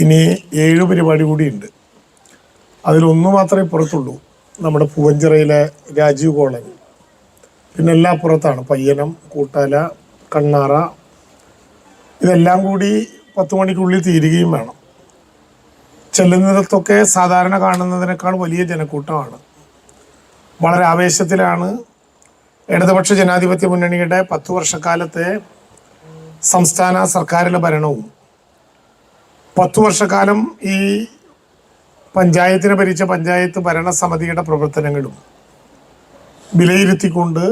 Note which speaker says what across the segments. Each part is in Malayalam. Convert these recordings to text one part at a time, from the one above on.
Speaker 1: ഇനി ഏഴ് പരിപാടി കൂടിയുണ്ട്. അതിലൊന്നു മാത്രമേ പുറത്തുള്ളൂ. നമ്മുടെ പൂവഞ്ചിറയിലെ രാജീവ് കോളനി. പിന്നെ എല്ലാം പുറത്താണ്. പയ്യനം കൂട്ടാല കണ്ണാറ. ഇതെല്ലാം കൂടി പത്ത് മണിക്കുള്ളിൽ തീരുകയും വേണം. ചെല്ലുന്നിടത്തൊക്കെ സാധാരണ കാണുന്നതിനേക്കാൾ വലിയ ജനക്കൂട്ടമാണ്. വളരെ ആവേശത്തിലാണ് ഇടതുപക്ഷ ജനാധിപത്യ മുന്നണിയുടെ പത്തു വർഷക്കാലത്തെ സംസ്ഥാന സർക്കാരിലെ ഭരണവും പത്തു വർഷക്കാലം ഈ പഞ്ചായത്തിനെ ഭരിച്ച പഞ്ചായത്ത് ഭരണസമിതിയുടെ പ്രവർത്തനങ്ങളും വിലയിരുത്തിക്കൊണ്ട്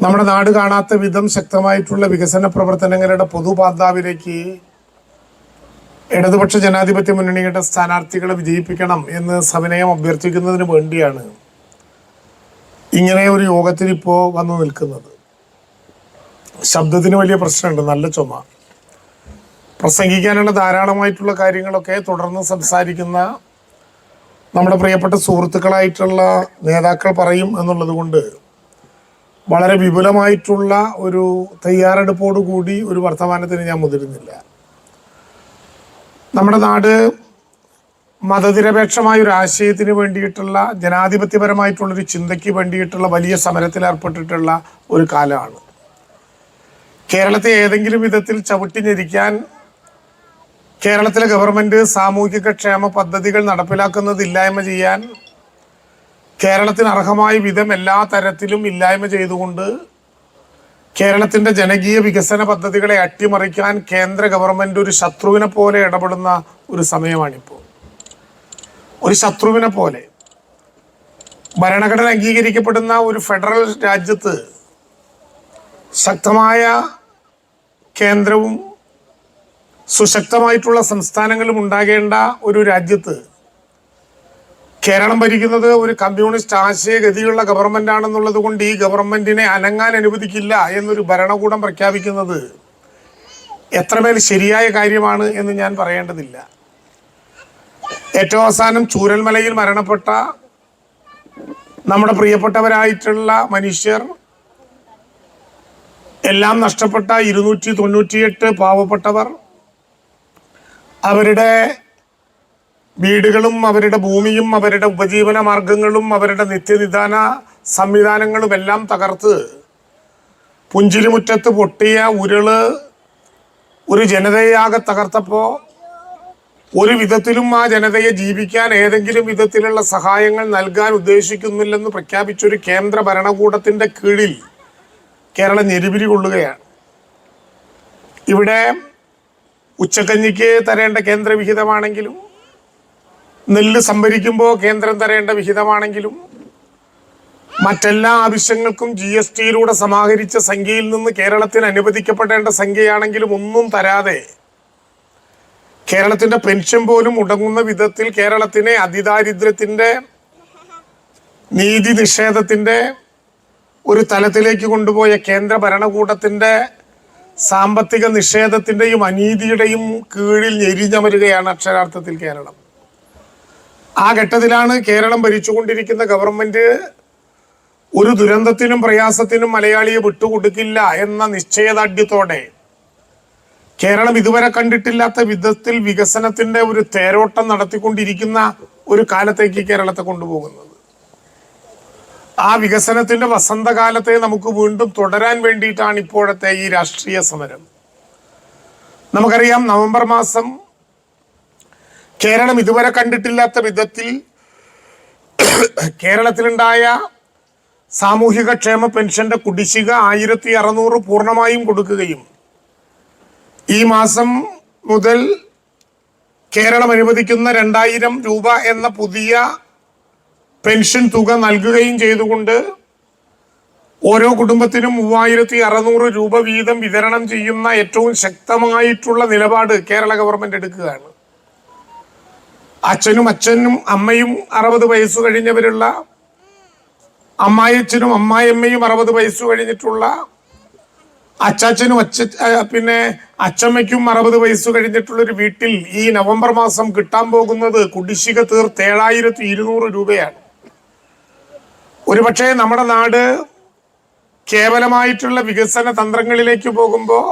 Speaker 1: നമ്മുടെ നാട് കാണാത്ത വിധം ശക്തമായിട്ടുള്ള വികസന പ്രവർത്തനങ്ങളുടെ പൊതുപാതാവിലേക്ക് ഇടതുപക്ഷ ജനാധിപത്യ മുന്നണിയുടെ സ്ഥാനാർത്ഥികളെ വിജയിപ്പിക്കണം എന്ന് സവിനയം അഭ്യർത്ഥിക്കുന്നതിന് വേണ്ടിയാണ് ഇങ്ങനെ ഒരു യോഗത്തിൽ ഇപ്പോൾ വന്നു നിൽക്കുന്നത്. ശബ്ദത്തിന് വലിയ പ്രശ്നമുണ്ട്. നല്ല ചുമ. പ്രസംഗിക്കാനുള്ള ധാരാളമായിട്ടുള്ള കാര്യങ്ങളൊക്കെ തുടർന്ന് സംസാരിക്കുന്ന നമ്മുടെ പ്രിയപ്പെട്ട സുഹൃത്തുക്കളായിട്ടുള്ള നേതാക്കൾ പറയും എന്നുള്ളത് കൊണ്ട് വളരെ വിപുലമായിട്ടുള്ള ഒരു തയ്യാറെടുപ്പോടു കൂടി ഒരു വർത്തമാനത്തിന് ഞാൻ മുതിരുന്നില്ല. നമ്മുടെ നാട് മതനിരപേക്ഷമായ ഒരു ആശയത്തിന് വേണ്ടിയിട്ടുള്ള ജനാധിപത്യപരമായിട്ടുള്ളൊരു ചിന്തയ്ക്ക് വേണ്ടിയിട്ടുള്ള വലിയ സമരത്തിൽ ഏർപ്പെട്ടിട്ടുള്ള ഒരു കാലമാണ്. കേരളത്തെ ഏതെങ്കിലും വിധത്തിൽ ചവിട്ടി ഞെരിക്കാൻ കേരളത്തിലെ ഗവൺമെന്റ് സാമൂഹിക ക്ഷേമ പദ്ധതികൾ നടപ്പിലാക്കുന്നത് ഇല്ലായ്മ ചെയ്യാൻ കേരളത്തിന് അർഹമായ വിധം എല്ലാ തരത്തിലും ഇല്ലായ്മ ചെയ്തുകൊണ്ട് കേരളത്തിന്റെ ജനകീയ വികസന പദ്ധതികളെ അട്ടിമറിക്കാൻ കേന്ദ്ര ഗവൺമെന്റ് ഒരു ശത്രുവിനെ പോലെ ഇടപെടുന്ന ഒരു സമയമാണിപ്പോൾ. ഒരു ശത്രുവിനെ പോലെ ഭരണഘടന അംഗീകരിക്കപ്പെടുന്ന ഒരു ഫെഡറൽ രാജ്യത്ത് ശക്തമായ കേന്ദ്രവും സുശക്തമായിട്ടുള്ള സംസ്ഥാനങ്ങളും ഉണ്ടാകേണ്ട ഒരു രാജ്യത്ത് കേരളം ഭരിക്കുന്നത് ഒരു കമ്മ്യൂണിസ്റ്റ് ആശയഗതിയുള്ള ഗവൺമെന്റ് ആണെന്നുള്ളത് കൊണ്ട് ഈ ഗവൺമെന്റിനെ അനങ്ങാൻ അനുവദിക്കില്ല എന്നൊരു ഭരണകൂടം പ്രഖ്യാപിക്കുന്നത് എത്രമേൽ ശരിയായ കാര്യമാണ് എന്ന് ഞാൻ പറയേണ്ടതില്ല. ഏറ്റവും അവസാനം ചൂരൽമലയിൽ മരണപ്പെട്ട നമ്മുടെ പ്രിയപ്പെട്ടവരായിട്ടുള്ള മനുഷ്യർ എല്ലാം നഷ്ടപ്പെട്ട ഇരുന്നൂറ്റി തൊണ്ണൂറ്റിയെട്ട് പാവപ്പെട്ടവർ അവരുടെ വീടുകളും അവരുടെ ഭൂമിയും അവരുടെ ഉപജീവന മാർഗങ്ങളും അവരുടെ നിത്യനിദാന സംവിധാനങ്ങളും എല്ലാം തകർത്ത് പുഞ്ചിരിമുറ്റത്ത് പൊട്ടിയ ഉരുൾ ഒരു ജനതയാകെ തകർത്തപ്പോൾ ഒരു വിധത്തിലും ആ ജനതയെ ജീവിക്കാൻ ഏതെങ്കിലും വിധത്തിലുള്ള സഹായങ്ങൾ നൽകാൻ ഉദ്ദേശിക്കുന്നില്ലെന്ന് പ്രഖ്യാപിച്ചൊരു കേന്ദ്ര ഭരണകൂടത്തിന്റെ കീഴിൽ കേരളം ഞെരുപിരി കൊള്ളുകയാണ്. ഇവിടെ ഉച്ചക്കഞ്ഞിക്ക് തരേണ്ട കേന്ദ്ര വിഹിതമാണെങ്കിലും നെല്ല് സംഭരിക്കുമ്പോൾ കേന്ദ്രം തരേണ്ട വിഹിതമാണെങ്കിലും മറ്റെല്ലാ ആവശ്യങ്ങൾക്കും ജി എസ് ടിയിലൂടെ സമാഹരിച്ച സംഖ്യയിൽ നിന്ന് കേരളത്തിന് അനുവദിക്കപ്പെടേണ്ട സംഖ്യയാണെങ്കിലും ഒന്നും തരാതെ കേരളത്തിന്റെ പെൻഷൻ പോലും മുടങ്ങുന്ന വിധത്തിൽ കേരളത്തിനെ അതിദാരിദ്ര്യത്തിന്റെ നീതി നിഷേധത്തിന്റെ ഒരു തലത്തിലേക്ക് കൊണ്ടുപോയ കേന്ദ്ര ഭരണകൂടത്തിന്റെ സാമ്പത്തിക നിഷേധത്തിന്റെയും അനീതിയുടെയും കീഴിൽ ഞെരിഞ്ഞമരുകയാണ് അക്ഷരാർത്ഥത്തിൽ കേരളം. ആ ഘട്ടത്തിലാണ് കേരളം ഭരിച്ചുകൊണ്ടിരിക്കുന്ന ഗവൺമെന്റ് ഒരു ദുരന്തത്തിനും പ്രയാസത്തിനും മലയാളിയെ വിട്ടുകൊടുക്കില്ല എന്ന നിശ്ചയദാർഢ്യത്തോടെ കേരളം ഇതുവരെ കണ്ടിട്ടില്ലാത്ത വിധത്തിൽ വികസനത്തിന്റെ ഒരു തേരോട്ടം നടത്തിക്കൊണ്ടിരിക്കുന്ന ഒരു കാലത്തേക്ക് കേരളത്തെ കൊണ്ടുപോകുന്നത്. ആ വികസനത്തിന്റെ വസന്തകാലത്തെ നമുക്ക് വീണ്ടും തുടരാൻ വേണ്ടിയിട്ടാണ് ഇപ്പോഴത്തെ ഈ രാഷ്ട്രീയ സമരം. നമുക്കറിയാം നവംബർ മാസം കേരളം ഇതുവരെ കണ്ടിട്ടില്ലാത്ത വിധത്തിൽ കേരളത്തിലുണ്ടായ സാമൂഹിക ക്ഷേമ പെൻഷന്റെ കുടിശ്ശിക ആയിരത്തി അറുന്നൂറ് പൂർണമായും കൊടുക്കുകയും ഈ മാസം മുതൽ കേരളം അനുവദിക്കുന്ന രണ്ടായിരം രൂപ എന്ന പുതിയ പെൻഷൻ തുക നൽകുകയും ചെയ്തുകൊണ്ട് ഓരോ കുടുംബത്തിനും മൂവായിരത്തി അറുന്നൂറ് രൂപ വീതം വിതരണം ചെയ്യുന്ന ഏറ്റവും ശക്തമായിട്ടുള്ള നിലപാട് കേരള ഗവൺമെന്റ് എടുക്കുകയാണ്. അച്ഛനും അച്ഛനും അമ്മയും അറുപത് വയസ്സ് കഴിഞ്ഞവരുള്ള അമ്മായച്ഛനും അമ്മായിയമ്മയും അറുപത് വയസ്സ് കഴിഞ്ഞിട്ടുള്ള അച്ചാച്ചനും അച്ഛ പിന്നെ അച്ചമ്മയ്ക്കും അറുപത് വയസ്സ് കഴിഞ്ഞിട്ടുള്ള ഒരു വീട്ടിൽ ഈ നവംബർ മാസം കിട്ടാൻ പോകുന്നത് കുടിശ്ശിക തീർത്ത് ഏഴായിരത്തി ഇരുന്നൂറ് രൂപയാണ്. ഒരുപക്ഷെ നമ്മുടെ നാട് കേവലമായിട്ടുള്ള വികസന തന്ത്രങ്ങളിലേക്ക് പോകുമ്പോൾ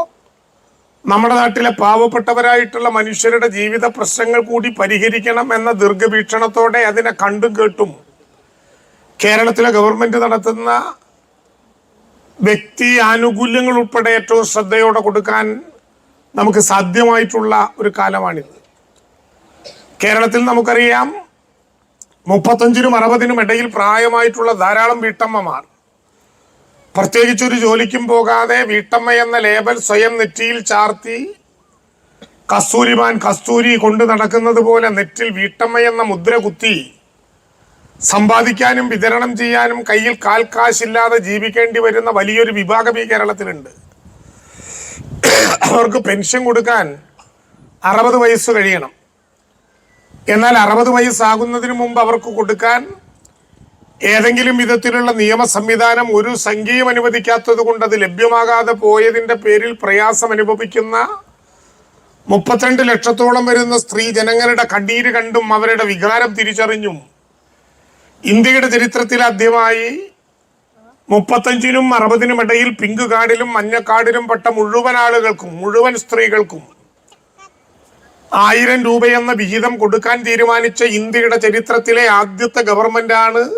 Speaker 1: നമ്മുടെ നാട്ടിലെ പാവപ്പെട്ടവരായിട്ടുള്ള മനുഷ്യരുടെ ജീവിത പ്രശ്നങ്ങൾ കൂടി പരിഹരിക്കണം എന്ന ദീർഘവീക്ഷണത്തോടെ അതിനെ കണ്ടും കേട്ടും കേരളത്തിലെ ഗവൺമെന്റ് നടത്തുന്ന വ്യക്തി ആനുകൂല്യങ്ങൾ ഉൾപ്പെടെ ഏറ്റവും ശ്രദ്ധയോടെ കൊടുക്കാൻ നമുക്ക് സാധ്യമായിട്ടുള്ള ഒരു കാലമാണിത്. കേരളത്തിൽ നമുക്കറിയാം മുപ്പത്തഞ്ചിനും അറുപതിനും ഇടയിൽ പ്രായമായിട്ടുള്ള ധാരാളം വീട്ടമ്മമാർ. പ്രത്യേകിച്ച് ഒരു ജോലിക്കും പോകാതെ വീട്ടമ്മ എന്ന ലേബൽ സ്വയം നെറ്റിയിൽ ചാർത്തി കസ്തൂരിമാൻ കസ്തൂരി കൊണ്ടു നടക്കുന്നത് പോലെ നെറ്റിൽ വീട്ടമ്മ എന്ന മുദ്ര കുത്തി സമ്പാദിക്കാനും വിതരണം ചെയ്യാനും കയ്യിൽ കാൽ കാശില്ലാതെ ജീവിക്കേണ്ടി വരുന്ന വലിയൊരു വിഭാഗം ഈ കേരളത്തിലുണ്ട്. അവർക്ക് പെൻഷൻ കൊടുക്കാൻ അറുപത് വയസ്സ് കഴിയണം. എന്നാൽ അറുപത് വയസ്സാകുന്നതിന് മുമ്പ് അവർക്ക് കൊടുക്കാൻ ഏതെങ്കിലും വിധത്തിലുള്ള നിയമ സംവിധാനം ഒരു സംഖ്യയും അനുവദിക്കാത്തത് കൊണ്ട് അത് ലഭ്യമാകാതെ പോയതിന്റെ പേരിൽ പ്രയാസം അനുഭവിക്കുന്ന മുപ്പത്തിരണ്ട് ലക്ഷത്തോളം വരുന്ന സ്ത്രീ ജനങ്ങളുടെ കണ്ണീര് കണ്ടും അവരുടെ വികാരം തിരിച്ചറിഞ്ഞും ഇന്ത്യയുടെ ചരിത്രത്തിൽ ആദ്യമായി മുപ്പത്തഞ്ചിനും അറുപതിനും ഇടയിൽ പിങ്ക് കാർഡിലും മഞ്ഞ പെട്ട മുഴുവൻ ആളുകൾക്കും മുഴുവൻ സ്ത്രീകൾക്കും ആയിരം രൂപയെന്ന വിഹിതം കൊടുക്കാൻ തീരുമാനിച്ച ഇന്ത്യയുടെ ചരിത്രത്തിലെ ആദ്യത്തെ ഗവൺമെന്റ് ആണ്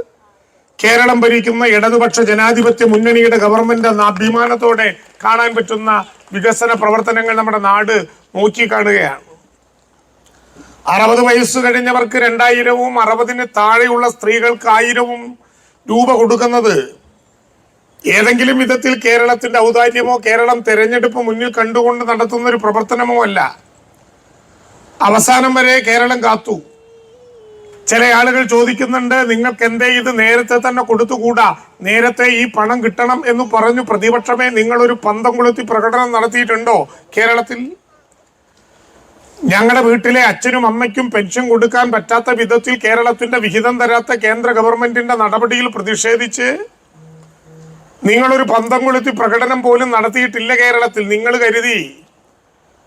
Speaker 1: കേരളം ഭരിക്കുന്ന ഇടതുപക്ഷ ജനാധിപത്യ മുന്നണിയുടെ ഗവൺമെന്റ് എന്ന അഭിമാനത്തോടെ കാണാൻ പറ്റുന്ന വികസന പ്രവർത്തനങ്ങൾ നമ്മുടെ നാട് നോക്കിക്കാണുകയാണ്. അറുപത് വയസ്സ് കഴിഞ്ഞവർക്ക് രണ്ടായിരവും അറുപതിന് താഴെയുള്ള സ്ത്രീകൾക്ക് ആയിരവും രൂപ കൊടുക്കുന്നത് ഏതെങ്കിലും വിധത്തിൽ കേരളത്തിന്റെ ഔദാര്യമോ കേരളം തെരഞ്ഞെടുപ്പ് മുന്നിൽ കണ്ടുകൊണ്ട് നടത്തുന്ന ഒരു പ്രവർത്തനമോ അല്ല. അവസാനം വരെ കേരളം കാത്തു. ചില ആളുകൾ ചോദിക്കുന്നുണ്ട് നിങ്ങൾക്ക് എന്തേ ഇത് നേരത്തെ തന്നെ കൊടുത്തുകൂടാ? നേരത്തെ ഈ പണം കിട്ടണം എന്ന് പറഞ്ഞു പ്രതിപക്ഷമേ നിങ്ങൾ ഒരു പന്തം കൊളുത്തി പ്രകടനം നടത്തിയിട്ടുണ്ടോ കേരളത്തിൽ? ഞങ്ങളുടെ വീട്ടിലെ അച്ഛനും അമ്മയ്ക്കും പെൻഷൻ കൊടുക്കാൻ പറ്റാത്ത വിധത്തിൽ കേരളത്തിന്റെ വിഹിതം തരാത്ത കേന്ദ്ര ഗവൺമെന്റിന്റെ നടപടിയിൽ പ്രതിഷേധിച്ച് നിങ്ങളൊരു പന്തം കൊളുത്തി പ്രകടനം പോലും നടത്തിയിട്ടില്ല കേരളത്തിൽ നിങ്ങൾ കരുതി.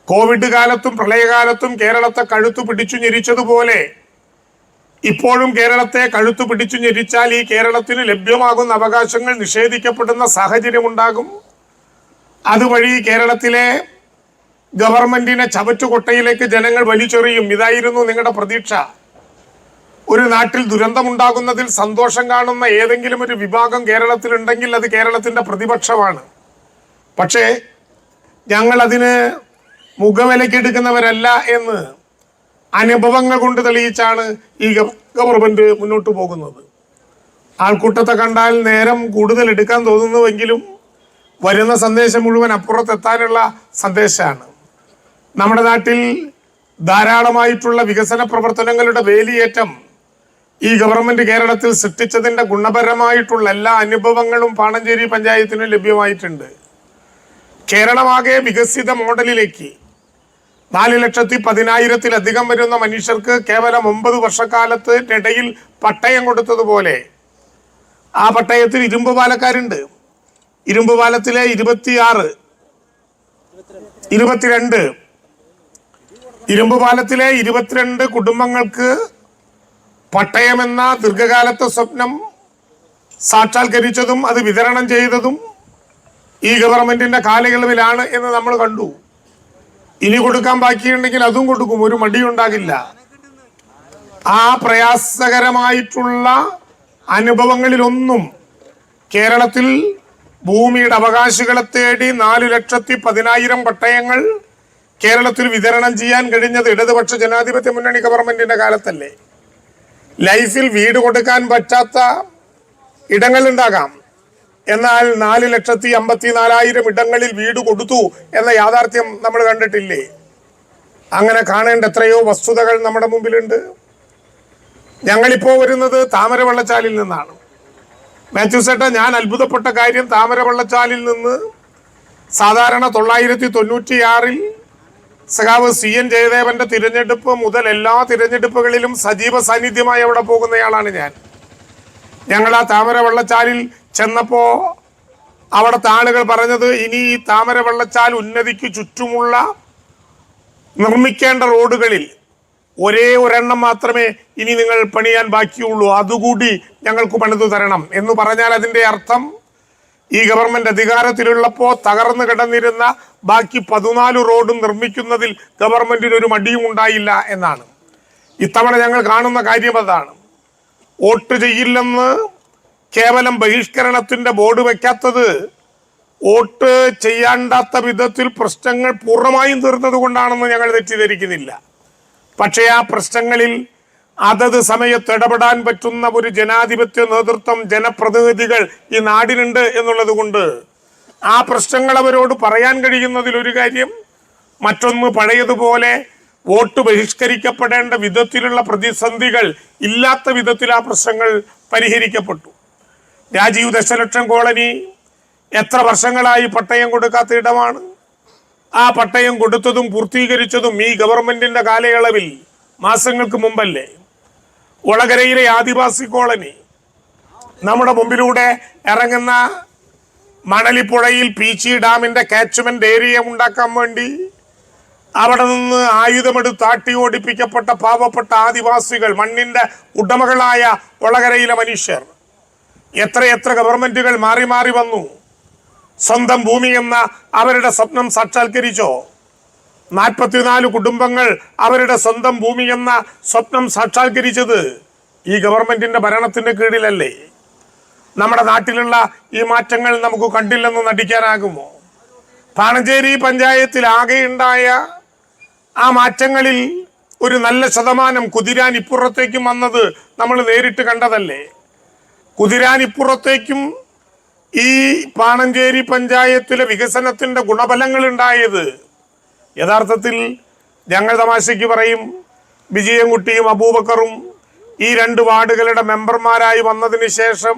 Speaker 1: കോവിഡ് കാലത്തും പ്രളയകാലത്തും കേരളത്തെ കഴുത്തു പിടിച്ചു ഞെരിച്ചതുപോലെ ഇപ്പോഴും കേരളത്തെ കഴുത്തു പിടിച്ചു ഞെരിച്ചാൽ ഈ കേരളത്തിന് ലഭ്യമാകുന്ന അവകാശങ്ങൾ നിഷേധിക്കപ്പെടുന്ന സാഹചര്യമുണ്ടാകും. അതുവഴി കേരളത്തിലെ ഗവൺമെന്റിനെ ചവറ്റുകൊട്ടയിലേക്ക് ജനങ്ങൾ വലിച്ചെറിയും. ഇതായിരുന്നു നിങ്ങളുടെ പ്രതീക്ഷ. ഒരു നാട്ടിൽ ദുരന്തമുണ്ടാകുന്നതിൽ സന്തോഷം കാണുന്ന ഏതെങ്കിലും ഒരു വിഭാഗം കേരളത്തിലുണ്ടെങ്കിൽ അത് കേരളത്തിന്റെ പ്രതിപക്ഷമാണ്. പക്ഷേ ഞങ്ങൾ അതിന് മുഖവിലക്കെടുക്കുന്നവരല്ല എന്ന് അനുഭവങ്ങൾ കൊണ്ട് തെളിയിച്ചാണ് ഈ ഗവ- ഗവൺമെന്റ് മുന്നോട്ട് പോകുന്നത്. ആൾക്കൂട്ടത്തെ കണ്ടാൽ നേരം കൂടുതൽ എടുക്കാൻ തോന്നുന്നുവെങ്കിലും വരുന്ന സന്ദേശം മുഴുവൻ അപ്പുറത്തെത്താനുള്ള സന്ദേശമാണ്. നമ്മുടെ നാട്ടിൽ ധാരാളമായിട്ടുള്ള വികസന പ്രവർത്തനങ്ങളുടെ വേലിയേറ്റം ഈ ഗവൺമെന്റ് കേരളത്തിൽ സൃഷ്ടിച്ചതിന്റെ ഗുണപരമായിട്ടുള്ള എല്ലാ അനുഭവങ്ങളും പാണഞ്ചേരി പഞ്ചായത്തിന് ലഭ്യമായിട്ടുണ്ട്. കേരളമാകെ വികസിത മോഡലിലേക്ക് നാല് ലക്ഷത്തി പതിനായിരത്തിലധികം വരുന്ന മനുഷ്യർക്ക് കേവലം ഒമ്പത് വർഷക്കാലത്ത് ഇടയിൽ പട്ടയം കൊടുത്തതുപോലെ. ആ പട്ടയത്തിൽ ഇരുമ്പ് പാലക്കാരുണ്ട്. ഇരുമ്പ് പാലത്തിലെ ഇരുപത്തിയാറ് ഇരുപത്തിരണ്ട് ഇരുമ്പ് പാലത്തിലെ ഇരുപത്തിരണ്ട് കുടുംബങ്ങൾക്ക് പട്ടയമെന്ന ദീർഘകാലത്തെ സ്വപ്നം സാക്ഷാത്കരിച്ചതും അത് വിതരണം ചെയ്തതും ഈ ഗവൺമെന്റിന്റെ കാലയളവിലാണ് എന്ന് നമ്മൾ കണ്ടു. ഇനി കൊടുക്കാൻ ബാക്കിയുണ്ടെങ്കിൽ അതും കൊടുക്കും. ഒരു മടിയുണ്ടാകില്ല ആ പ്രയാസകരമായിട്ടുള്ള അനുഭവങ്ങളിലൊന്നും കേരളത്തിൽ ഭൂമിയുടെ അവകാശികളെ തേടി നാല് ലക്ഷത്തി പതിനായിരം പട്ടയങ്ങൾ കേരളത്തിൽ വിതരണം ചെയ്യാൻ കഴിഞ്ഞത് ഇടതുപക്ഷ ജനാധിപത്യ മുന്നണി ഗവൺമെന്റിന്റെ കാലത്തല്ലേ? ലൈഫിൽ വീട് കൊടുക്കാൻ പറ്റാത്ത ഇടങ്ങളുണ്ടാകാം. എന്നാൽ നാല് ലക്ഷത്തി അമ്പത്തി നാലായിരം ഇടങ്ങളിൽ വീട് കൊടുത്തു എന്ന യാഥാർത്ഥ്യം നമ്മൾ കണ്ടിട്ടില്ലേ? അങ്ങനെ കാണേണ്ട എത്രയോ വസ്തുതകൾ നമ്മുടെ മുമ്പിലുണ്ട്. ഞങ്ങളിപ്പോ വരുന്നത് താമര വെള്ളച്ചാലിൽ നിന്നാണ്. മാത്യുസേട്ട ഞാൻ അത്ഭുതപ്പെട്ട കാര്യം താമര വെള്ളച്ചാലിൽ നിന്ന് സാധാരണ തൊള്ളായിരത്തി തൊണ്ണൂറ്റിയാറിൽ സഖാവ് സി എൻ ജയദേവന്റെ തിരഞ്ഞെടുപ്പ് മുതൽ എല്ലാ തിരഞ്ഞെടുപ്പുകളിലും സജീവ സാന്നിധ്യമായി അവിടെ പോകുന്നയാളാണ് ഞാൻ. ഞങ്ങൾ ആ താമര വെള്ളച്ചാലിൽ ചെന്നപ്പോ അവിടുത്തെ ആളുകൾ പറഞ്ഞത് ഇനി ഈ താമര വെള്ളച്ചാൽ ഉന്നതിക്ക് ചുറ്റുമുള്ള നിർമ്മിക്കേണ്ട റോഡുകളിൽ ഒരേ ഒരെണ്ണം മാത്രമേ ഇനി നിങ്ങൾ പണിയാൻ ബാക്കിയുള്ളൂ. അതുകൂടി ഞങ്ങൾക്ക് പണിതു തരണം. എന്ന് പറഞ്ഞാൽ അതിന്റെ അർത്ഥം ഈ ഗവൺമെന്റ് അധികാരത്തിലുള്ളപ്പോ തകർന്നു കിടന്നിരുന്ന ബാക്കി പതിനാല് റോഡും നിർമ്മിക്കുന്നതിൽ ഗവൺമെന്റിന് ഒരു മടിയും ഉണ്ടായില്ല എന്നാണ്. ഇത്തവണ ഞങ്ങൾ കാണുന്ന കാര്യം അതാണ്. വോട്ട് ചെയ്യില്ലെന്ന് കേവലം ബഹിഷ്കരണത്തിന്റെ ബോർഡ് വെക്കാത്തത് വോട്ട് ചെയ്യാണ്ടാത്ത വിധത്തിൽ പ്രശ്നങ്ങൾ പൂർണമായും തീർന്നത് കൊണ്ടാണെന്ന് ഞങ്ങൾ തെറ്റിദ്ധരിക്കുന്നില്ല. പക്ഷേ ആ പ്രശ്നങ്ങളിൽ അതത് സമയത്ത് ഇടപെടാൻ പറ്റുന്ന ഒരു ജനാധിപത്യ നേതൃത്വം ജനപ്രതിനിധികൾ ഈ നാടിനുണ്ട് എന്നുള്ളത് കൊണ്ട് ആ പ്രശ്നങ്ങൾ അവരോട് പറയാൻ കഴിയുന്നതിൽ ഒരു കാര്യം മറ്റൊന്ന് പഴയതുപോലെ വോട്ട് ബഹിഷ്കരിക്കപ്പെടേണ്ട വിധത്തിലുള്ള പ്രതിസന്ധികൾ ഇല്ലാത്ത വിധത്തിൽ ആ പ്രശ്നങ്ങൾ പരിഹരിക്കപ്പെട്ടു. രാജീവ് ദശലക്ഷം കോളനി എത്ര വർഷങ്ങളായി പട്ടയം കൊടുക്കാത്ത ഇടമാണ്? ആ പട്ടയം കൊടുത്തതും പൂർത്തീകരിച്ചതും ഈ ഗവൺമെന്റിന്റെ കാലയളവിൽ മാസങ്ങൾക്ക് മുമ്പല്ലേ? ഒളകരയിലെ ആദിവാസി കോളനി നമ്മുടെ മുമ്പിലൂടെ ഇറങ്ങുന്ന മണലിപ്പുഴയിൽ പീച്ചി ഡാമിന്റെ കാച്ച്മെന്റ് ഏരിയ ഉണ്ടാക്കാൻ വേണ്ടി അവിടെ നിന്ന് ആയുധമെടുത്ത് ആട്ടി ഓടിപ്പിക്കപ്പെട്ട പാവപ്പെട്ട ആദിവാസികൾ മണ്ണിന്റെ ഉടമകളായ ഒളകരയിലെ മനുഷ്യർ. എത്രയെത്ര ഗവൺമെന്റുകൾ മാറി മാറി വന്നു. സ്വന്തം ഭൂമി എന്ന അവരുടെ സ്വപ്നം സാക്ഷാത്കരിച്ചോ? നാൽപ്പത്തിനാല് കുടുംബങ്ങൾ അവരുടെ സ്വന്തം ഭൂമി എന്ന സ്വപ്നം സാക്ഷാത്കരിച്ചത് ഈ ഗവൺമെന്റിന്റെ ഭരണത്തിന്റെ കീഴിലല്ലേ? നമ്മുടെ നാട്ടിലുള്ള ഈ മാറ്റങ്ങൾ നമുക്ക് കണ്ടില്ലെന്ന് നടിക്കാനാകുമോ? പാണഞ്ചേരി പഞ്ചായത്തിൽ ആകെയുണ്ടായ ആ മാറ്റങ്ങളിൽ ഒരു നല്ല ശതമാനം കുതിരാൻ ഇപ്പുറത്തേക്കും വന്നത് നമ്മൾ നേരിട്ട് കണ്ടതല്ലേ? കുതിരാൻ ഇപ്പുറത്തേക്കും ഈ പാണഞ്ചേരി പഞ്ചായത്തിലെ വികസനത്തിന്റെ ഗുണഫലങ്ങൾ ഉണ്ടായത് യഥാർത്ഥത്തിൽ ഞങ്ങൾ തമാശയ്ക്ക് പറയും വിജയൻകുട്ടിയും അബൂബക്കറും ഈ രണ്ട് വാർഡുകളുടെ മെമ്പർമാരായി വന്നതിന് ശേഷം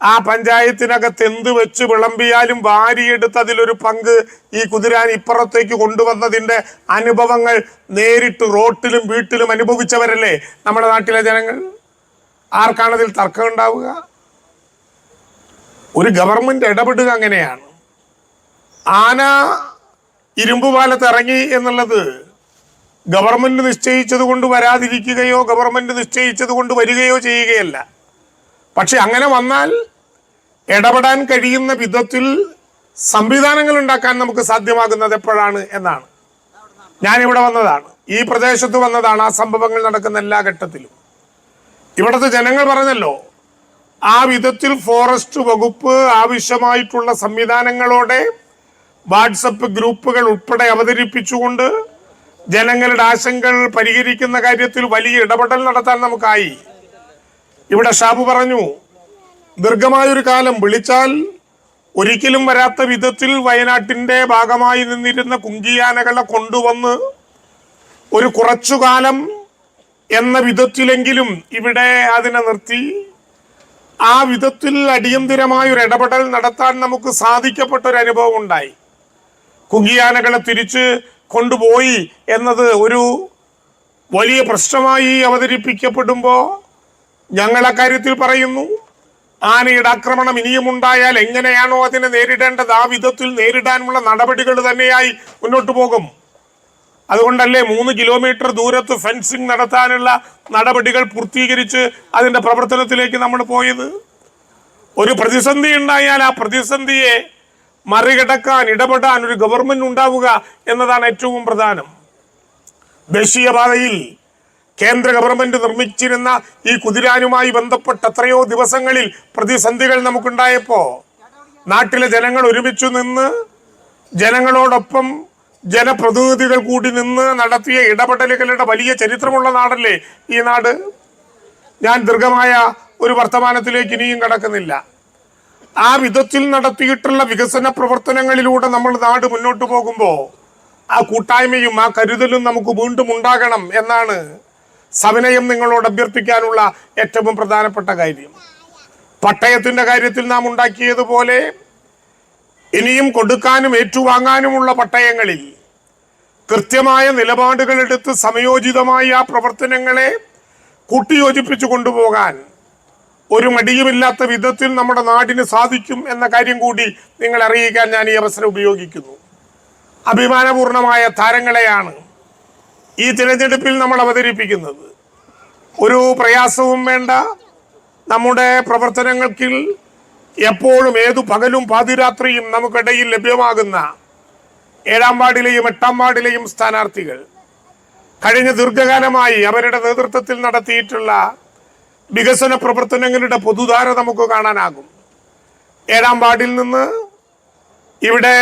Speaker 1: ആ പഞ്ചായത്തിനകത്ത് എന്ത് വെച്ച് വിളമ്പിയാലും വാരിയെടുത്ത് അതിലൊരു പങ്ക് ഈ കുതിരാൻ ഇപ്പുറത്തേക്ക് കൊണ്ടുവന്നതിന്റെ അനുഭവങ്ങൾ നേരിട്ട് റോട്ടിലും വീട്ടിലും അനുഭവിച്ചവരല്ലേ നമ്മുടെ നാട്ടിലെ ജനങ്ങൾ? ആർക്കാണതിൽ തർക്കം ഉണ്ടാവുക? ഒരു ഗവൺമെന്റ് ഇടപെടുക അങ്ങനെയാണ്. ആന ഇരുമ്പുപാലത്ത് ഇറങ്ങി എന്നുള്ളത് ഗവൺമെന്റ് നിശ്ചയിച്ചത് കൊണ്ട് വരാതിരിക്കുകയോ ഗവൺമെന്റ് നിശ്ചയിച്ചത് കൊണ്ട് വരികയോ ചെയ്യുകയല്ല. പക്ഷെ അങ്ങനെ വന്നാൽ ഇടപെടാൻ കഴിയുന്ന വിധത്തിൽ സംവിധാനങ്ങൾ ഉണ്ടാക്കാൻ നമുക്ക് സാധ്യമാകുന്നത് എപ്പോഴാണ് എന്നാണ്. ഞാനിവിടെ വന്നതാണ്. ഈ പ്രദേശത്ത് വന്നതാണ് ആ സംഭവങ്ങൾ നടക്കുന്ന എല്ലാ ഘട്ടത്തിലും. ഇവിടുത്തെ ജനങ്ങൾ പറഞ്ഞല്ലോ ആ വിധത്തിൽ ഫോറസ്റ്റ് വകുപ്പ് ആവശ്യമായിട്ടുള്ള സംവിധാനങ്ങളോടെ വാട്സപ്പ് ഗ്രൂപ്പുകൾ ഉൾപ്പെടെ അവതരിപ്പിച്ചുകൊണ്ട് ജനങ്ങളുടെ ആശങ്കകൾ പരിഹരിക്കുന്ന കാര്യത്തിൽ വലിയ ഇടപെടൽ നടത്താൻ നമുക്കായി. ഇവിടെ ഷാബു പറഞ്ഞു ദീർഘമായൊരു കാലം വിളിച്ചാൽ ഒരിക്കലും വരാത്ത വിധത്തിൽ വയനാട്ടിന്റെ ഭാഗമായി നിന്നിരുന്ന കുങ്കിയാനകളെ കൊണ്ടുവന്ന് ഒരു കുറച്ചു കാലം എന്ന വിധത്തിലെങ്കിലും ഇവിടെ അതിനെ നിർത്തി. ആ വിധത്തിൽ അടിയന്തിരമായ ഒരു ഇടപെടൽ നടത്താൻ നമുക്ക് സാധിക്കപ്പെട്ട ഒരു അനുഭവം ഉണ്ടായി. കുങ്കിയാനകളെ തിരിച്ച് കൊണ്ടുപോയി എന്നത് ഒരു വലിയ പ്രശ്നമായി അവതരിപ്പിക്കപ്പെടുമ്പോൾ ഞങ്ങൾ അക്കാര്യത്തിൽ പറയുന്നു ആനയുടെ ആക്രമണം ഇനിയും ഉണ്ടായാൽ എങ്ങനെയാണോ അതിനെ നേരിടേണ്ടത്? ആ വിധത്തിൽ നേരിടാനുള്ള നടപടികൾ തന്നെയായി മുന്നോട്ട് പോകും. അതുകൊണ്ടല്ലേ മൂന്ന് കിലോമീറ്റർ ദൂരത്ത് ഫെൻസിങ് നടത്താനുള്ള നടപടികൾ പൂർത്തീകരിച്ച് അതിന്റെ പ്രവർത്തനത്തിലേക്ക് നമ്മൾ പോയത്? ഒരു പ്രതിസന്ധി ഉണ്ടായാൽ ആ പ്രതിസന്ധിയെ മറികടക്കാൻ ഇടപെടാൻ ഒരു ഗവൺമെന്റ് ഉണ്ടാവുക എന്നതാണ് ഏറ്റവും പ്രധാനം. ദേശീയപാതയിൽ കേന്ദ്ര ഗവൺമെന്റ് നിർമ്മിച്ചിരുന്ന ഈ കുതിരാനുമായി ബന്ധപ്പെട്ട എത്രയോ ദിവസങ്ങളിൽ പ്രതിസന്ധികൾ നമുക്കുണ്ടായപ്പോ നാട്ടിലെ ജനങ്ങൾ ഒരുമിച്ചു നിന്ന് ജനങ്ങളോടൊപ്പം ജനപ്രതിനിധികൾ കൂടി നിന്ന് നടത്തിയ ഇടപെടലുകളുടെ വലിയ ചരിത്രമുള്ള നാടല്ലേ ഈ നാട്? ഞാൻ ദീർഘമായ ഒരു വർത്തമാനത്തിലേക്ക് ഇനിയും കടക്കുന്നില്ല. ആ വിധത്തിൽ നടത്തിയിട്ടുള്ള വികസന പ്രവർത്തനങ്ങളിലൂടെ നമ്മൾ നാട് മുന്നോട്ട് പോകുമ്പോൾ ആ കൂട്ടായ്മയും ആ കരുതലും നമുക്ക് വീണ്ടും ഉണ്ടാകണം എന്നാണ് സവിനയം നിങ്ങളോട് അഭ്യർത്ഥിക്കാനുള്ള ഏറ്റവും പ്രധാനപ്പെട്ട കാര്യം. പട്ടയത്തിന്റെ കാര്യത്തിൽ നാം ഉണ്ടാക്കിയതുപോലെ ഇനിയും കൊടുക്കാനും ഏറ്റുവാങ്ങാനുമുള്ള പട്ടയങ്ങളിൽ കൃത്യമായ നിലപാടുകൾ എടുത്ത് സമയോചിതമായി ആ പ്രവർത്തനങ്ങളെ കൂട്ടിയോജിപ്പിച്ചു കൊണ്ടുപോകാൻ ഒരു മടിയുമില്ലാത്ത വിധത്തിൽ നമ്മുടെ നാടിന് സാധിക്കും എന്ന കാര്യം കൂടി നിങ്ങൾ അറിയിക്കാൻ ഞാൻ ഈ അവസരം ഉപയോഗിക്കുന്നു. അഭിമാനപൂർണമായ താരങ്ങളെയാണ് ഈ തിരഞ്ഞെടുപ്പിൽ നമ്മൾ അവതരിപ്പിക്കുന്നത്. ഒരു പ്രയാസവും വേണ്ട. നമ്മുടെ പ്രവർത്തനങ്ങൾക്കിൽ എപ്പോഴും ഏതു പകലും പാതിരാത്രിയും നമുക്കിടയിൽ ലഭ്യമാകുന്ന ഏഴാം വാർഡിലെയും എട്ടാം വാർഡിലെയും സ്ഥാനാർത്ഥികൾ കഴിഞ്ഞ ദീർഘകാലമായി അവരുടെ നേതൃത്വത്തിൽ നടത്തിയിട്ടുള്ള വികസന പ്രവർത്തനങ്ങളുടെ പൊതുധാര നമുക്ക് കാണാനാകും. ഏഴാം വാർഡിൽ നിന്ന് ഇവിടെ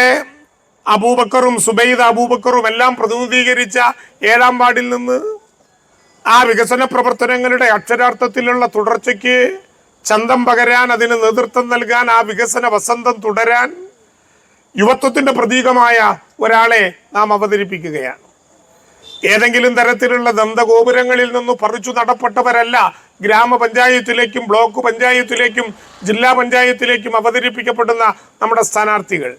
Speaker 1: അബൂബക്കറും സുബൈദ് അബൂബക്കറും എല്ലാം പ്രതിനിധീകരിച്ച ഏഴാം വാർഡിൽ നിന്ന് ആ വികസന പ്രവർത്തനങ്ങളുടെ അക്ഷരാർത്ഥത്തിലുള്ള തുടർച്ചയ്ക്ക് ചന്തം പകരാൻ അതിന് നേതൃത്വം നൽകാൻ ആ വികസന വസന്തം തുടരാൻ യുവത്വത്തിന്റെ പ്രതീകമായ ഒരാളെ നാം അവതരിപ്പിക്കുകയാണ്. ഏതെങ്കിലും തരത്തിലുള്ള ദന്തഗോപുരങ്ങളിൽ നിന്ന് പറിച്ചു നടപ്പെട്ടവരല്ല ഗ്രാമപഞ്ചായത്തിലേക്കും ബ്ലോക്ക് പഞ്ചായത്തിലേക്കും ജില്ലാ പഞ്ചായത്തിലേക്കും അവതരിപ്പിക്കപ്പെടുന്ന നമ്മുടെ സ്ഥാനാർത്ഥികൾ.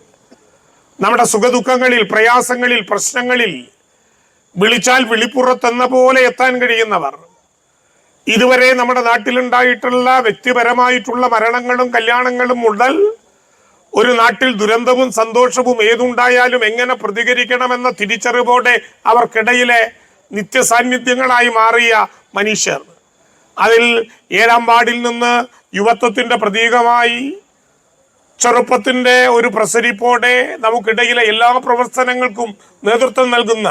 Speaker 1: നമ്മുടെ സുഖദുഃഖങ്ങളിൽ പ്രയാസങ്ങളിൽ പ്രശ്നങ്ങളിൽ വിളിച്ചാൽ വിളിപ്പുറത്തെന്ന പോലെ എത്താൻ കഴിയുന്നവർ. ഇതുവരെ നമ്മുടെ നാട്ടിലുണ്ടായിട്ടുള്ള വ്യക്തിപരമായിട്ടുള്ള മരണങ്ങളും കല്യാണങ്ങളും മുതൽ ഒരു നാട്ടിൽ ദുരന്തവും സന്തോഷവും ഏതുണ്ടായാലും എങ്ങനെ പ്രതികരിക്കണമെന്ന തിരിച്ചറിവോടെ അവർക്കിടയിലെ നിത്യസാന്നിധ്യങ്ങളായി മാറിയ മനുഷ്യർ. അതിൽ ഏഴാം വാർഡിൽ നിന്ന് യുവത്വത്തിന്റെ പ്രതീകമായി ചെറുപ്പത്തിന്റെ ഒരു പ്രസരിപ്പോടെ നമുക്കിടയിലെ എല്ലാ പ്രവർത്തനങ്ങൾക്കും നേതൃത്വം നൽകുന്ന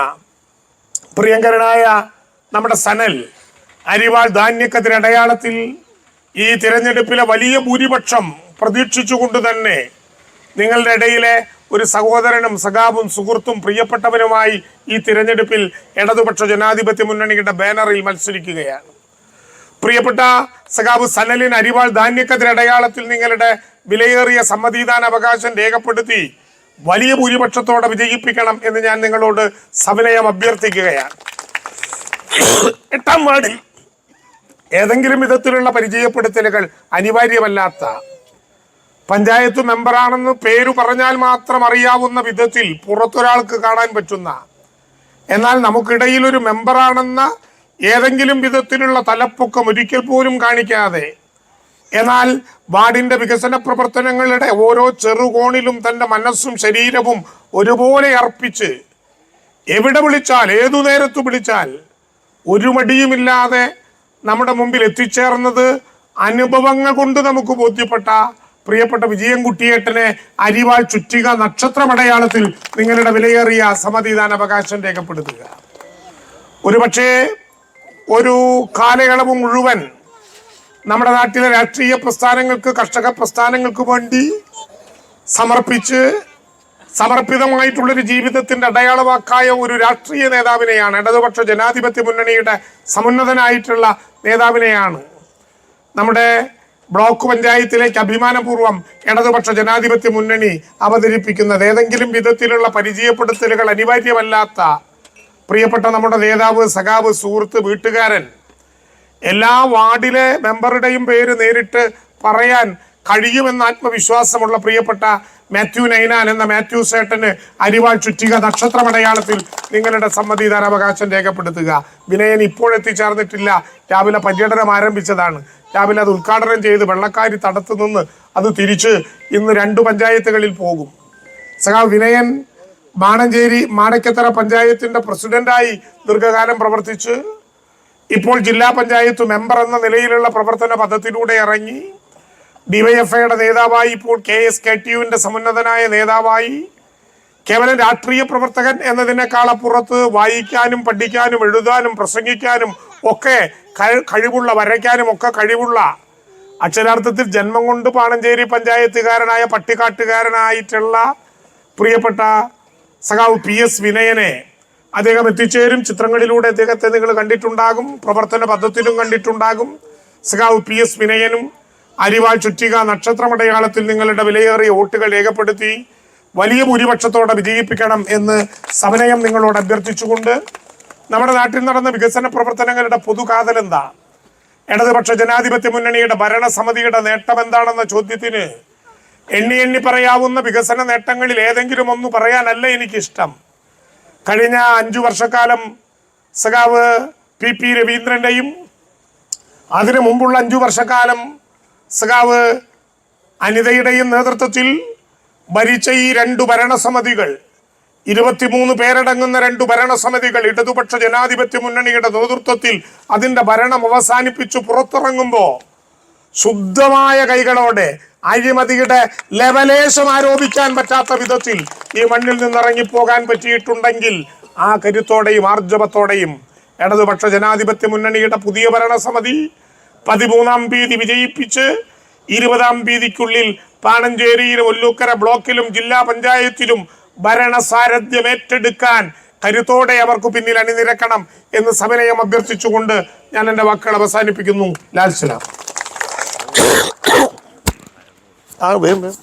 Speaker 1: പ്രിയങ്കരനായ നമ്മുടെ സനൽ അരിവാൾ ധാന്യക്കതിരടയാളത്തിൽ ഈ തിരഞ്ഞെടുപ്പിലെ വലിയ ഭൂരിപക്ഷം പ്രതീക്ഷിച്ചുകൊണ്ട് തന്നെ നിങ്ങളുടെ ഇടയിലെ ഒരു സഹോദരനും സഖാവും സുഹൃത്തും പ്രിയപ്പെട്ടവനുമായി ഈ തിരഞ്ഞെടുപ്പിൽ ഇടതുപക്ഷ ജനാധിപത്യ മുന്നണിയുടെ ബാനറിൽ മത്സരിക്കുകയാണ്. പ്രിയപ്പെട്ട സഖാബ് സനലിൻ അരിവാൾ ധാന്യക്കതിരടയാളത്തിൽ നിങ്ങളുടെ വിലയേറിയ സമ്മതിദാന അവകാശം രേഖപ്പെടുത്തി വലിയ ഭൂരിപക്ഷത്തോടെ വിജയിപ്പിക്കണം എന്ന് ഞാൻ നിങ്ങളോട് സവിനയം അഭ്യർത്ഥിക്കുകയാണ്. എട്ടാം വാർഡിൽ ഏതെങ്കിലും വിധത്തിലുള്ള പരിചയപ്പെടുത്തലുകൾ അനിവാര്യമല്ലാത്ത പഞ്ചായത്ത് മെമ്പറാണെന്ന് പേരു പറഞ്ഞാൽ മാത്രം അറിയാവുന്ന വിധത്തിൽ പുറത്തൊരാൾക്ക് കാണാൻ പറ്റുന്ന എന്നാൽ നമുക്കിടയിൽ ഒരു മെമ്പറാണെന്ന ഏതെങ്കിലും വിധത്തിലുള്ള തലപ്പൊക്കം ഒരിക്കൽ പോലും കാണിക്കാതെ എന്നാൽ വാർഡിന്റെ വികസന പ്രവർത്തനങ്ങളുടെ ഓരോ ചെറുകോണിലും തന്റെ മനസ്സും ശരീരവും ഒരുപോലെ അർപ്പിച്ച് എവിടെ വിളിച്ചാൽ ഏതു നേരത്ത് വിളിച്ചാൽ ഒരു മടിയുമില്ലാതെ നമ്മുടെ മുമ്പിൽ എത്തിച്ചേർന്നത് അനുഭവങ്ങൾ കൊണ്ട് നമുക്ക് ബോധ്യപ്പെട്ട പ്രിയപ്പെട്ട വിജയൻകുട്ടിയേട്ടനെ അരിവാൾ ചുറ്റിക നക്ഷത്രമടയാളത്തിൽ നിങ്ങളുടെ വിലയേറിയ സമ്മതിദാന അവകാശം രേഖപ്പെടുത്തുക. ഒരുപക്ഷേ ഒരു കാലയളവ് മുഴുവൻ നമ്മുടെ നാട്ടിലെ രാഷ്ട്രീയ പ്രസ്ഥാനങ്ങൾക്ക് കർഷക പ്രസ്ഥാനങ്ങൾക്ക് വേണ്ടി സമർപ്പിച്ച് സമർപ്പിതമായിട്ടുള്ളൊരു ജീവിതത്തിന്റെ അടയാളവാക്കായ ഒരു രാഷ്ട്രീയ നേതാവിനെയാണ് ഇടതുപക്ഷ ജനാധിപത്യ മുന്നണിയുടെ സമുന്നതനായിട്ടുള്ള നേതാവിനെയാണ് നമ്മുടെ ബ്ലോക്ക് പഞ്ചായത്തിലേക്ക് അഭിമാനപൂർവം ഇടതുപക്ഷ ജനാധിപത്യ മുന്നണി അവതരിപ്പിക്കുന്നത് ഏതെങ്കിലും വിധത്തിലുള്ള പരിചയപ്പെടുത്തലുകൾ അനിവാര്യമല്ലാത്ത പ്രിയപ്പെട്ട നമ്മുടെ നേതാവ് സഖാവ് സുഹൃത്ത് വീട്ടുകാരൻ എല്ലാ വാർഡിലെ മെമ്പറുടെയും പേര് നേരിട്ട് പറയാൻ കഴിയുമെന്ന ആത്മവിശ്വാസമുള്ള പ്രിയപ്പെട്ട മാത്യു നൈനാൻ എന്ന മാത്യു സേട്ടന് അരിവാൾ ചുറ്റിക നക്ഷത്രമടയാളത്തിൽ നിങ്ങളുടെ സമ്മതിദാനാവകാശം രേഖപ്പെടുത്തുക. വിനയൻ ഇപ്പോഴെത്തിച്ചേർന്നിട്ടില്ല രാവിലെ പര്യടനം ആരംഭിച്ചതാണ്. രാവിലെ അത് ഉദ്ഘാടനം ചെയ്ത് വെള്ളക്കാരി തടത്തു നിന്ന് അത് തിരിച്ച് ഇന്ന് രണ്ടു പഞ്ചായത്തുകളിൽ പോകും. സഖാവ് വിനയൻ മാണഞ്ചേരി മാടക്കത്തറ പഞ്ചായത്തിന്റെ പ്രസിഡന്റായി ദീർഘകാലം പ്രവർത്തിച്ച് ഇപ്പോൾ ജില്ലാ പഞ്ചായത്ത് മെമ്പർ എന്ന നിലയിലുള്ള പ്രവർത്തന പദത്തിലൂടെ ഇറങ്ങി. ഡിവൈഎഫ്ഐയുടെ നേതാവായി ഇപ്പോൾ കെ എസ് കെ ടി യുവിന്റെ സമുന്നതനായ നേതാവായി. കേവലം രാഷ്ട്രീയ പ്രവർത്തകൻ എന്നതിനേക്കാളപ്പുറത്ത് വായിക്കാനും പഠിക്കാനും എഴുതാനും പ്രസംഗിക്കാനും ഒക്കെ കഴിവുള്ള വരയ്ക്കാനും ഒക്കെ കഴിവുള്ള അക്ഷരാർത്ഥത്തിൽ ജന്മം കൊണ്ട് പാണഞ്ചേരി പഞ്ചായത്തുകാരനായ പട്ടിക്കാട്ടുകാരനായിട്ടുള്ള പ്രിയപ്പെട്ട സഖാവ് പി എസ് വിനയനെ അദ്ദേഹം എത്തിച്ചേരും. ചിത്രങ്ങളിലൂടെ അദ്ദേഹത്തെ നിങ്ങൾ കണ്ടിട്ടുണ്ടാകും. പ്രവർത്തന പദ്ധത്തിലും കണ്ടിട്ടുണ്ടാകും. സഖാവ് പി എസ് വിനയനും അരിവാൾ ചുറ്റിക നക്ഷത്രമടയാളത്തിൽ നിങ്ങളുടെ വിലയേറിയ വോട്ടുകൾ രേഖപ്പെടുത്തി വലിയ ഭൂരിപക്ഷത്തോടെ വിജയിപ്പിക്കണം എന്ന് സമനയം നിങ്ങളോട് അഭ്യർത്ഥിച്ചുകൊണ്ട് നമ്മുടെ നാട്ടിൽ നടന്ന വികസന പ്രവർത്തനങ്ങളുടെ പൊതുകാതൽ എന്താ? ഇടതുപക്ഷ ജനാധിപത്യ മുന്നണിയുടെ ഭരണസമിതിയുടെ നേട്ടം എന്താണെന്ന ചോദ്യത്തിന് എണ്ണി എണ്ണി പറയാവുന്ന വികസന നേട്ടങ്ങളിൽ ഏതെങ്കിലും ഒന്ന് പറയാനല്ല എനിക്കിഷ്ടം. കഴിഞ്ഞ അഞ്ചു വർഷക്കാലം സഖാവ് പി പി രവീന്ദ്രന്റെയും അതിനു മുമ്പുള്ള അഞ്ചു വർഷക്കാലം സഖാവ് അനിതയുടെയും നേതൃത്വത്തിൽ ഭരിച്ച ഈ രണ്ടു ഭരണസമിതികൾ ഇരുപത്തിമൂന്ന് പേരടങ്ങുന്ന രണ്ടു ഭരണസമിതികൾ ഇടതുപക്ഷ ജനാധിപത്യ മുന്നണിയുടെ നേതൃത്വത്തിൽ അതിന്റെ ഭരണം അവസാനിപ്പിച്ചു പുറത്തിറങ്ങുമ്പോൾ ശുദ്ധമായ കൈകളോടെ അഴിമതിയുടെ ലെവലേശം ആരോപിക്കാൻ പറ്റാത്ത വിധത്തിൽ ഈ മണ്ണിൽ നിന്നിറങ്ങിപ്പോകാൻ പറ്റിയിട്ടുണ്ടെങ്കിൽ ആ കരുത്തോടെയും ആർജവത്തോടെയും ഇടതുപക്ഷ ജനാധിപത്യ മുന്നണിയുടെ പുതിയ ഭരണസമിതി പതിമൂന്നാം തീയതി വിജയിപ്പിച്ച് ഇരുപതാം തീയതിക്കുള്ളിൽ പാണഞ്ചേരിയിലും ഒല്ലൂക്കര ബ്ലോക്കിലും ജില്ലാ പഞ്ചായത്തിലും ഭരണസാരഥ്യം ഏറ്റെടുക്കാൻ കരുത്തോടെ അവർക്ക് പിന്നിൽ അണിനിരക്കണം എന്ന് സമനയം അഭ്യർത്ഥിച്ചുകൊണ്ട് ഞാൻ എന്റെ വാക്കുകൾ അവസാനിപ്പിക്കുന്നു. ലാൽ സലാം ആ വേം വേം.